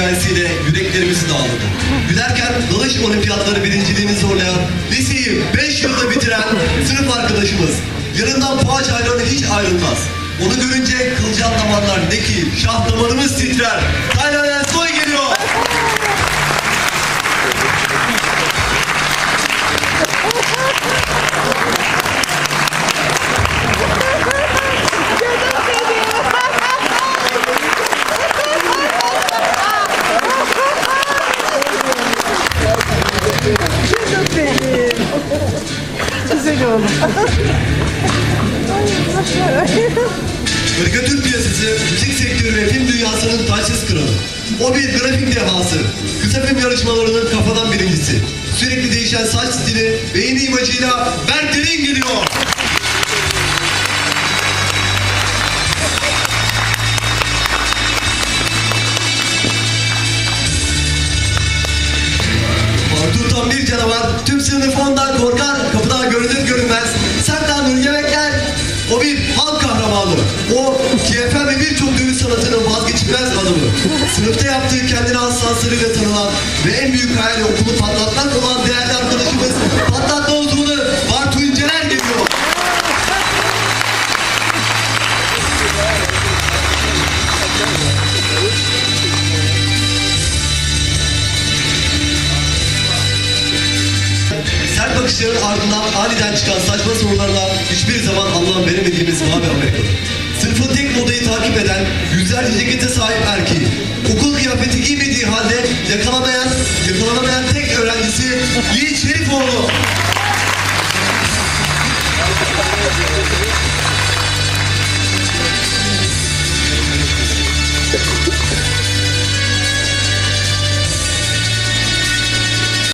enerjisiyle yüreklerimizi dağladı. Gülerken dalış olimpiyatları birinciliğini zorlayan, liseyi 5 yılda bitiren sınıf arkadaşımız. Yanından poğaç ayranı hiç ayrılmaz. Onu görünce kılcal damarlar ne ki şah damarımız titrer. Güzel oğlum. Karikatür piyasası, müzik sektörü ve film dünyasının taçsız kralı. O bir grafik dehası. Kısa film yarışmalarının kafadan birincisi. Sürekli değişen saç stili ve yeni imajıyla Berk Derin geliyor. Bir canavar, tüm sınıf ondan korkar, görünür görünmez. Saklanır yemekler, o bir halk kahramanı. O KFM ve birçok dövüş sanatının vazgeçilmez adamı. Sınıfta yaptığı kendine has tanınan ve en büyük hayali okulu patlatmak olan değerli arkadaşımız Sert bakışların ardından aniden çıkan saçma sorularla hiçbir zaman anlam veremediğimiz mavi Amerikalı. Sınıfın tek modayı takip eden, yüzlerce cekete sahip erkeği. Okul kıyafeti giymediği halde yakalamayan, yakalanamayan tek öğrencisi Yiğit Şerifoğlu.